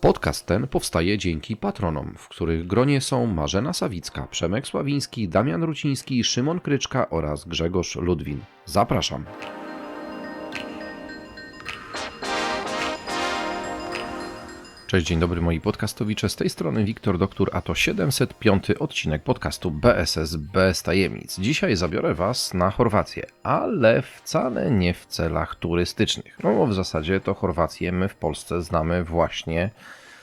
Podcast ten powstaje dzięki patronom, w których gronie są Marzena Sawicka, Przemek Sławiński, Damian Ruciński, Szymon Kryczka oraz Grzegorz Ludwin. Zapraszam. Cześć, dzień dobry moi podcastowicze. Z tej strony Wiktor Doktor, a to 705 odcinek podcastu BSS bez tajemnic. Dzisiaj zabiorę Was na Chorwację, ale wcale nie w celach turystycznych. No bo w zasadzie to Chorwację my w Polsce znamy właśnie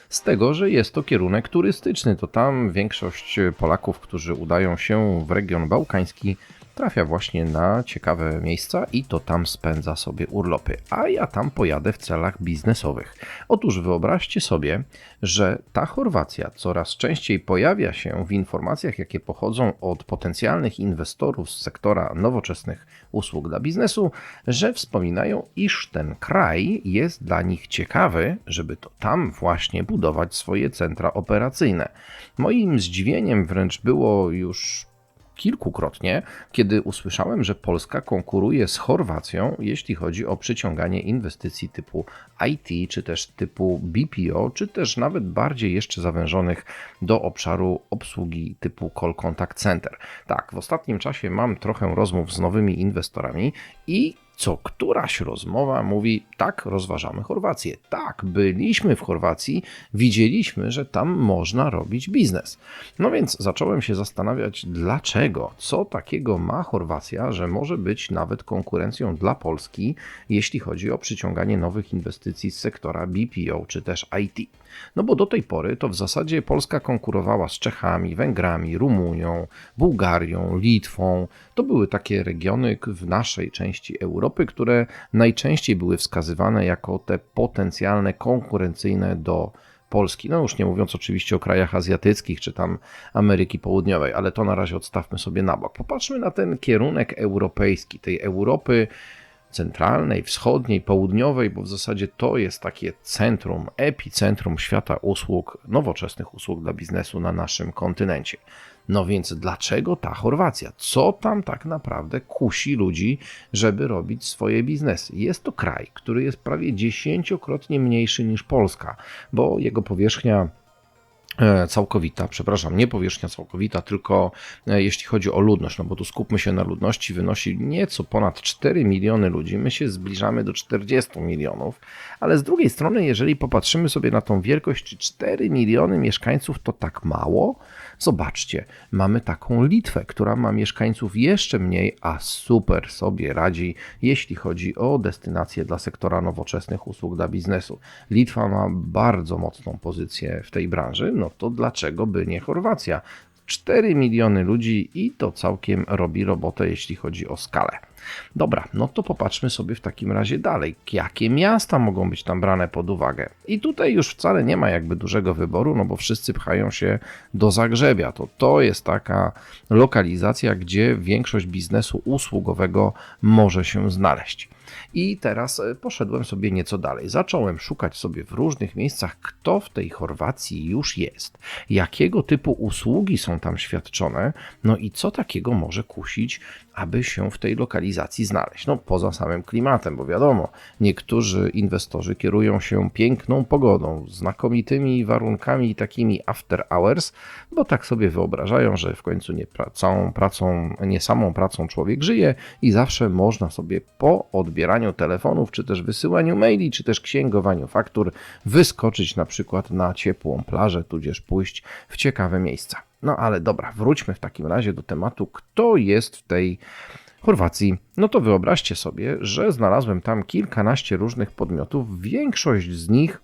z tego, że jest to kierunek turystyczny. To tam większość Polaków, którzy udają się w region bałkański, trafia właśnie na ciekawe miejsca i to tam spędza sobie urlopy, a ja tam pojadę w celach biznesowych. Otóż wyobraźcie sobie, że ta Chorwacja coraz częściej pojawia się w informacjach, jakie pochodzą od potencjalnych inwestorów z sektora nowoczesnych usług dla biznesu, że wspominają, iż ten kraj jest dla nich ciekawy, żeby to tam właśnie budować swoje centra operacyjne. Moim zdziwieniem wręcz było już kilkukrotnie, kiedy usłyszałem, że Polska konkuruje z Chorwacją, jeśli chodzi o przyciąganie inwestycji typu IT, czy też typu BPO, czy też nawet bardziej jeszcze zawężonych do obszaru obsługi typu Call Contact Center. Tak, w ostatnim czasie mam trochę rozmów z nowymi inwestorami i co któraś rozmowa mówi: tak, rozważamy Chorwację. Tak, byliśmy w Chorwacji, widzieliśmy, że tam można robić biznes. No więc zacząłem się zastanawiać, dlaczego, co takiego ma Chorwacja, że może być nawet konkurencją dla Polski, jeśli chodzi o przyciąganie nowych inwestycji z sektora BPO czy też IT. No bo do tej pory to w zasadzie Polska konkurowała z Czechami, Węgrami, Rumunią, Bułgarią, Litwą. To były takie regiony w naszej części Europy, które najczęściej były wskazywane jako te potencjalne konkurencyjne do Polski. No już nie mówiąc oczywiście o krajach azjatyckich czy tam Ameryki Południowej, ale to na razie odstawmy sobie na bok. Popatrzmy na ten kierunek europejski, tej Europy centralnej, wschodniej, południowej, bo w zasadzie to jest takie centrum, epicentrum świata usług, nowoczesnych usług dla biznesu na naszym kontynencie. No więc dlaczego ta Chorwacja? Co tam tak naprawdę kusi ludzi, żeby robić swoje biznesy? Jest to kraj, który jest prawie dziesięciokrotnie mniejszy niż Polska, bo jego powierzchnia całkowita, przepraszam, nie powierzchnia całkowita, tylko e, jeśli chodzi o ludność, no bo tu skupmy się na ludności, wynosi nieco ponad 4 miliony ludzi, my się zbliżamy do 40 milionów, ale z drugiej strony, jeżeli popatrzymy sobie na tą wielkość, czy 4 miliony mieszkańców to tak mało? Zobaczcie, mamy taką Litwę, która ma mieszkańców jeszcze mniej, a super sobie radzi, jeśli chodzi o destynacje dla sektora nowoczesnych usług dla biznesu. Litwa ma bardzo mocną pozycję w tej branży, no to dlaczego by nie Chorwacja? 4 miliony ludzi i to całkiem robi robotę, jeśli chodzi o skalę. Dobra, no to popatrzmy sobie w takim razie dalej. Jakie miasta mogą być tam brane pod uwagę? I tutaj już wcale nie ma jakby dużego wyboru, no bo wszyscy pchają się do Zagrzebia. To, to jest taka lokalizacja, gdzie większość biznesu usługowego może się znaleźć. I teraz e, poszedłem sobie nieco dalej. Zacząłem szukać sobie w różnych miejscach, kto w tej Chorwacji już jest, jakiego typu usługi są tam świadczone, no i co takiego może kusić, aby się w tej lokalizacji znaleźć. No poza samym klimatem, bo wiadomo, niektórzy inwestorzy kierują się piękną pogodą, znakomitymi warunkami takimi after hours, bo tak sobie wyobrażają, że w końcu nie pracą, pracą, nie samą pracą człowiek żyje i zawsze można sobie po odbieraniu telefonów, czy też wysyłaniu maili, czy też księgowaniu faktur, wyskoczyć na przykład na ciepłą plażę, tudzież pójść w ciekawe miejsca. No ale dobra, wróćmy w takim razie do tematu, kto jest w tej Chorwacji. No to wyobraźcie sobie, że znalazłem tam kilkanaście różnych podmiotów, większość z nich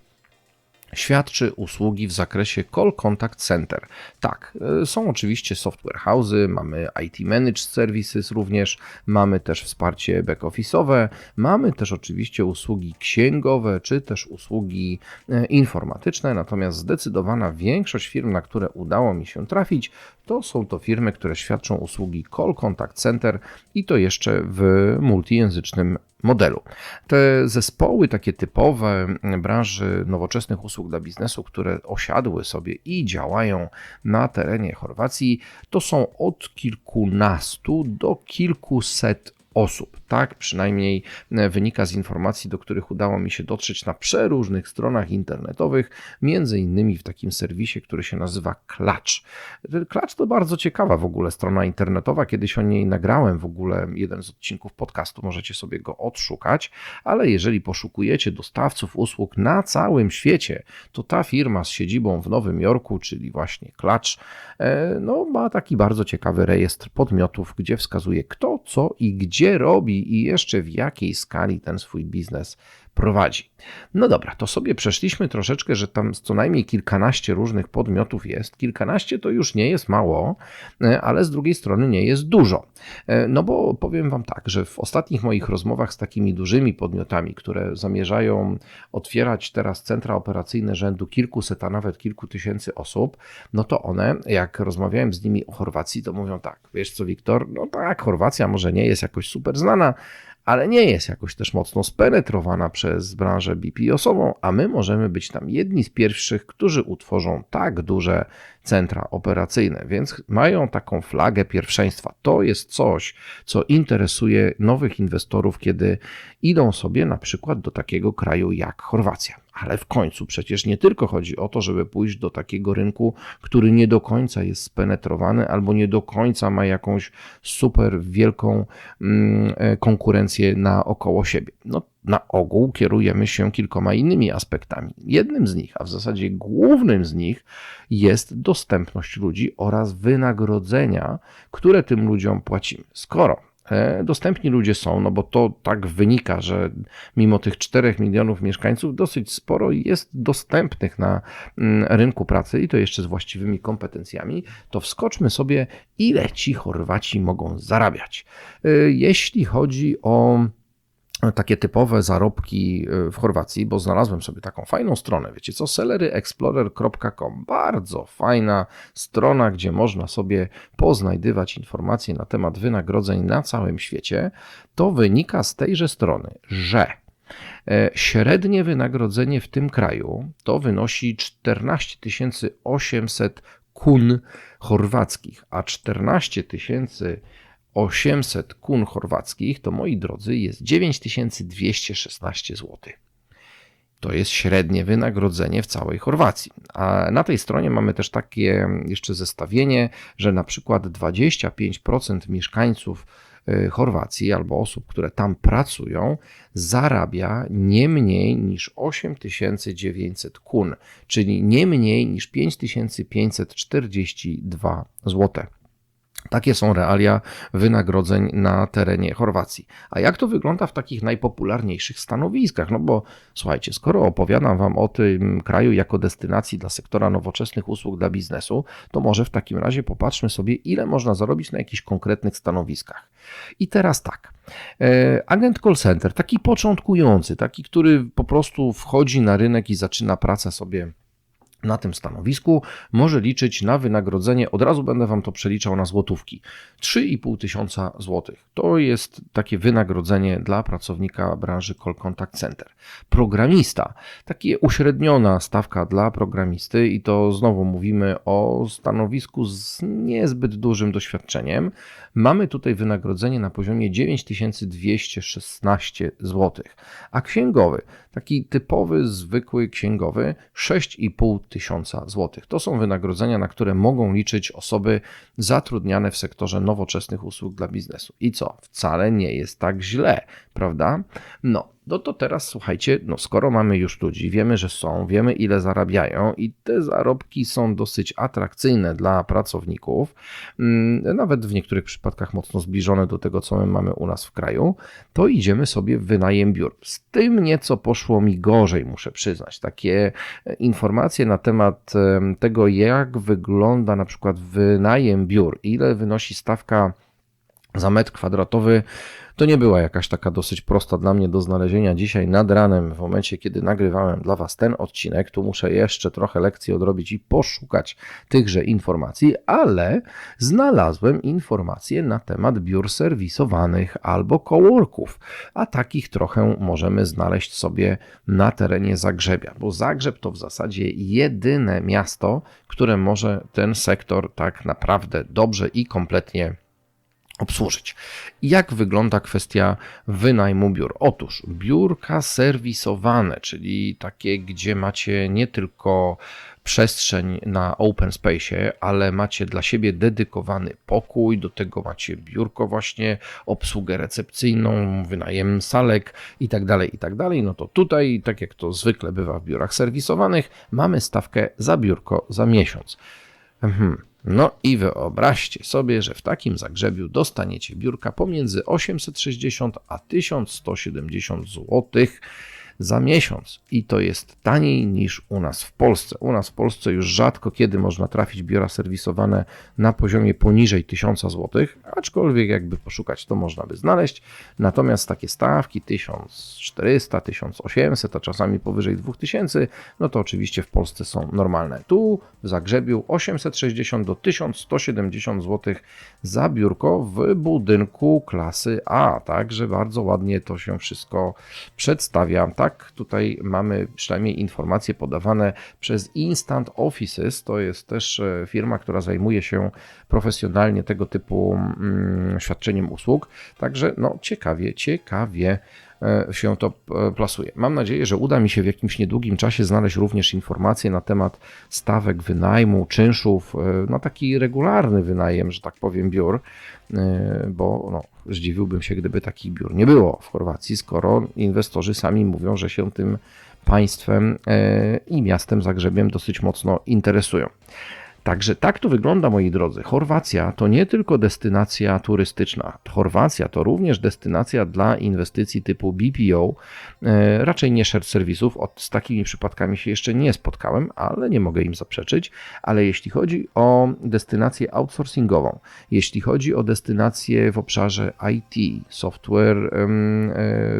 świadczy usługi w zakresie Call Contact Center. Tak, e, są oczywiście software house'y, mamy IT Managed Services również, mamy też wsparcie back-office'owe, mamy też oczywiście usługi księgowe, czy też usługi e, informatyczne, natomiast zdecydowana większość firm, na które udało mi się trafić, to są to firmy, które świadczą usługi Call Contact Center i to jeszcze w multijęzycznym modelu. Te zespoły takie typowe branży nowoczesnych usług dla biznesu, które osiadły sobie i działają na terenie Chorwacji, to są od kilkunastu do kilkuset osób. Tak przynajmniej e, wynika z informacji, do których udało mi się dotrzeć na przeróżnych stronach internetowych, między innymi w takim serwisie, który się nazywa Klacz. Klacz to bardzo ciekawa w ogóle strona internetowa. Kiedyś o niej nagrałem w ogóle jeden z odcinków podcastu, możecie sobie go odszukać, ale jeżeli poszukujecie dostawców usług na całym świecie, to ta firma z siedzibą w Nowym Jorku, czyli właśnie Klacz, e, no, ma taki bardzo ciekawy rejestr podmiotów, gdzie wskazuje kto, co i gdzie robi i jeszcze w jakiej skali ten swój biznes prowadzi. No dobra, to sobie przeszliśmy troszeczkę, że tam co najmniej kilkanaście różnych podmiotów jest. Kilkanaście to już nie jest mało, e, ale z drugiej strony nie jest dużo. E, no bo powiem Wam tak, że w ostatnich moich rozmowach z takimi dużymi podmiotami, które zamierzają otwierać teraz centra operacyjne rzędu kilkuset, a nawet kilku tysięcy osób, no to one, jak rozmawiałem z nimi o Chorwacji, to mówią tak, wiesz co Wiktor, no tak, Chorwacja może nie jest jakoś super znana, ale nie jest jakoś też mocno spenetrowana przez branżę BPO-ową, a my możemy być tam jedni z pierwszych, którzy utworzą tak duże centra operacyjne, więc mają taką flagę pierwszeństwa. To jest coś, co interesuje nowych inwestorów, kiedy idą sobie na przykład do takiego kraju jak Chorwacja. Ale w końcu przecież nie tylko chodzi o to, żeby pójść do takiego rynku, który nie do końca jest spenetrowany albo nie do końca ma jakąś super wielką mm, e, konkurencję naokoło siebie. No, na ogół kierujemy się kilkoma innymi aspektami. Jednym z nich, a w zasadzie głównym z nich, jest dostępność ludzi oraz wynagrodzenia, które tym ludziom płacimy. Skoro e, dostępni ludzie są, no bo to tak wynika, że mimo tych 4 milionów mieszkańców dosyć sporo jest dostępnych na mm, rynku pracy i to jeszcze z właściwymi kompetencjami, to wskoczmy sobie, ile ci Chorwaci mogą zarabiać. E, jeśli chodzi o takie typowe zarobki e, w Chorwacji, bo znalazłem sobie taką fajną stronę, wiecie co, salaryexplorer.com, bardzo fajna strona, gdzie można sobie poznajdywać informacje na temat wynagrodzeń na całym świecie, to wynika z tejże strony, że e, Średnie wynagrodzenie w tym kraju to wynosi 14 800 kun chorwackich, a 14 tysięcy 800 kun chorwackich, to moi drodzy jest 9216 zł. To jest średnie wynagrodzenie w całej Chorwacji. A na tej stronie mamy też takie jeszcze zestawienie, że na przykład 25% mieszkańców e, Chorwacji albo osób, które tam pracują, zarabia nie mniej niż 8900 kun, czyli nie mniej niż 5542 zł. Takie są realia wynagrodzeń na terenie Chorwacji. A jak to wygląda w takich najpopularniejszych stanowiskach? No bo słuchajcie, skoro opowiadam Wam o tym kraju jako destynacji dla sektora nowoczesnych usług dla biznesu, to może w takim razie popatrzmy sobie, ile można zarobić na jakichś konkretnych stanowiskach. I teraz tak. E, agent call center, taki początkujący, taki, który po prostu wchodzi na rynek i zaczyna pracę sobie na tym stanowisku może liczyć na wynagrodzenie, od razu będę Wam to przeliczał na złotówki, 3,5 tysiąca złotych. To jest takie wynagrodzenie dla pracownika branży Call Contact Center. Programista, takie uśredniona stawka dla programisty i to znowu mówimy o stanowisku z niezbyt dużym doświadczeniem. Mamy tutaj wynagrodzenie na poziomie 9216 zł, a księgowy, taki typowy, zwykły księgowy 6,5 tysiąca złotych. To są wynagrodzenia, na które mogą liczyć osoby zatrudniane w sektorze nowoczesnych usług dla biznesu. I co? Wcale nie jest tak źle, prawda? No, no to teraz słuchajcie, no skoro mamy już ludzi, wiemy, że są, wiemy ile zarabiają i te zarobki są dosyć atrakcyjne dla pracowników, mm, nawet w niektórych przypadkach mocno zbliżone do tego, co my mamy u nas w kraju, to idziemy sobie w wynajem biur. Z tym nieco poszło mi gorzej, muszę przyznać. Takie e, informacje na temat tego, jak wygląda na przykład wynajem biur, ile wynosi stawka za metr kwadratowy to nie była jakaś taka dosyć prosta dla mnie do znalezienia dzisiaj nad ranem, w momencie kiedy nagrywałem dla Was ten odcinek. Tu muszę jeszcze trochę lekcji odrobić i poszukać tychże informacji, ale znalazłem informacje na temat biur serwisowanych albo coworków, a takich trochę możemy znaleźć sobie na terenie Zagrzebia, bo Zagrzeb to w zasadzie jedyne miasto, które może ten sektor tak naprawdę dobrze i kompletnie obsłużyć. Jak wygląda kwestia wynajmu biur? Otóż biurka serwisowane, czyli takie, gdzie macie nie tylko przestrzeń na open space, ale macie dla siebie dedykowany pokój, do tego macie biurko właśnie, obsługę recepcyjną, wynajem salek i tak dalej, i tak no to tutaj, tak jak to zwykle bywa w biurach serwisowanych, mamy stawkę za biurko za miesiąc. Mhm. No i wyobraźcie sobie, że w takim zagrzebiu dostaniecie biurka pomiędzy 860 a 1170 zł za miesiąc i to jest taniej niż u nas w Polsce. U nas w Polsce już rzadko kiedy można trafić biura serwisowane na poziomie poniżej 1000 zł, aczkolwiek jakby poszukać to można by znaleźć. Natomiast takie stawki 1400, 1800, a czasami powyżej 2000, no to oczywiście w Polsce są normalne. Tu w Zagrzebiu 860 do 1170 zł za biurko w budynku klasy A, także bardzo ładnie to się wszystko przedstawia. Tak tak, tutaj mamy przynajmniej informacje podawane przez Instant Offices. To jest też e, firma, która zajmuje się profesjonalnie tego typu mm, świadczeniem usług. Także no ciekawie, ciekawie się to e, plasuje. Mam nadzieję, że uda mi się w jakimś niedługim czasie znaleźć również informacje na temat stawek wynajmu, czynszów na taki regularny wynajem, że tak powiem, biur, bo no, Zdziwiłbym się, gdyby takich biur nie było w Chorwacji, skoro inwestorzy sami mówią, że się tym państwem e, i miastem Zagrzebiem dosyć mocno interesują. Także tak to wygląda, moi drodzy. Chorwacja to nie tylko destynacja turystyczna. Chorwacja to również destynacja dla inwestycji typu BPO, e, raczej nie shared serwisów. Z takimi przypadkami się jeszcze nie spotkałem, ale nie mogę im zaprzeczyć. Ale jeśli chodzi o destynację outsourcingową, jeśli chodzi o destynację w obszarze IT, software, e,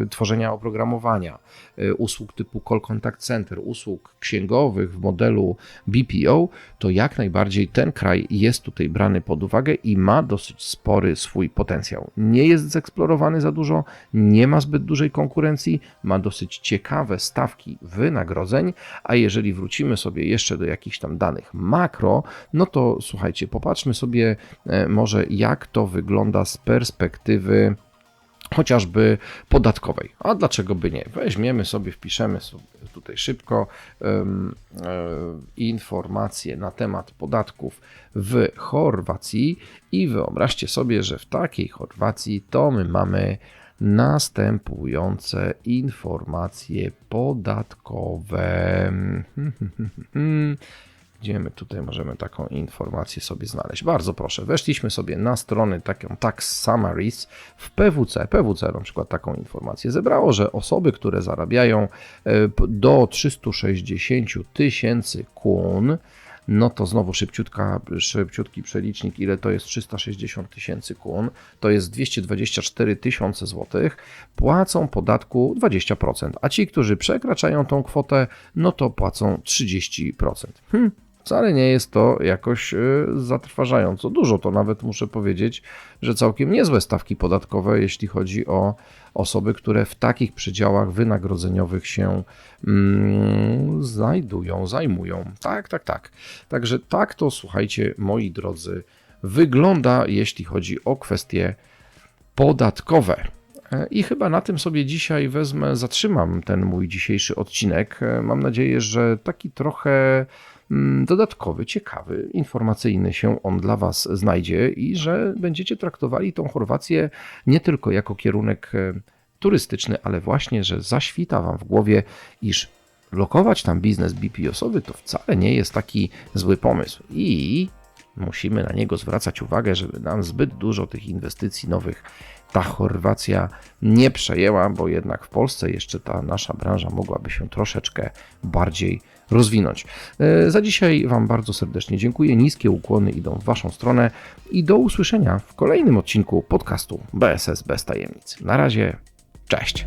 tworzenia oprogramowania, e, usług typu call contact center, usług księgowych w modelu BPO, to jak najbardziej najbardziej ten kraj jest tutaj brany pod uwagę i ma dosyć spory swój potencjał. Nie jest zeksplorowany za dużo, nie ma zbyt dużej konkurencji, ma dosyć ciekawe stawki wynagrodzeń, a jeżeli wrócimy sobie jeszcze do jakichś tam danych makro, no to słuchajcie, popatrzmy sobie e, może jak to wygląda z perspektywy chociażby podatkowej. A dlaczego by nie? Weźmiemy sobie, wpiszemy sobie tutaj szybko um, informacje na temat podatków w Chorwacji i wyobraźcie sobie, że w takiej Chorwacji to my mamy następujące informacje podatkowe. Gdzie my tutaj możemy taką informację sobie znaleźć? Bardzo proszę, weszliśmy sobie na stronę taką Tax Summaries w PWC. PWC na przykład taką informację zebrało, że osoby, które zarabiają e, do 360 tysięcy kun, no to znowu szybciutka, szybciutki przelicznik, ile to jest 360 tysięcy kun, to jest 224 tysiące złotych, płacą podatku 20%, a ci, którzy przekraczają tą kwotę, no to płacą 30%. Hmm, Wcale nie jest to jakoś y, zatrważająco dużo. To nawet muszę powiedzieć, że całkiem niezłe stawki podatkowe, jeśli chodzi o osoby, które w takich przedziałach wynagrodzeniowych się mm, znajdują, zajmują. Tak, tak, tak. Także tak to, słuchajcie, moi drodzy, wygląda, jeśli chodzi o kwestie podatkowe. E, I chyba na tym sobie dzisiaj wezmę, zatrzymam ten mój dzisiejszy odcinek. E, mam nadzieję, że taki trochę dodatkowy, ciekawy, informacyjny się on dla Was znajdzie i że będziecie traktowali tą Chorwację nie tylko jako kierunek e, turystyczny, ale właśnie, że zaświta Wam w głowie, iż lokować tam biznes BPO-sowy to wcale nie jest taki zły pomysł. I musimy na niego zwracać uwagę, żeby nam zbyt dużo tych inwestycji nowych ta Chorwacja nie przejęła, bo jednak w Polsce jeszcze ta nasza branża mogłaby się troszeczkę bardziej rozwinąć. E, za dzisiaj Wam bardzo serdecznie dziękuję. Niskie ukłony idą w Waszą stronę i do usłyszenia w kolejnym odcinku podcastu BSS bez tajemnic. Na razie, cześć.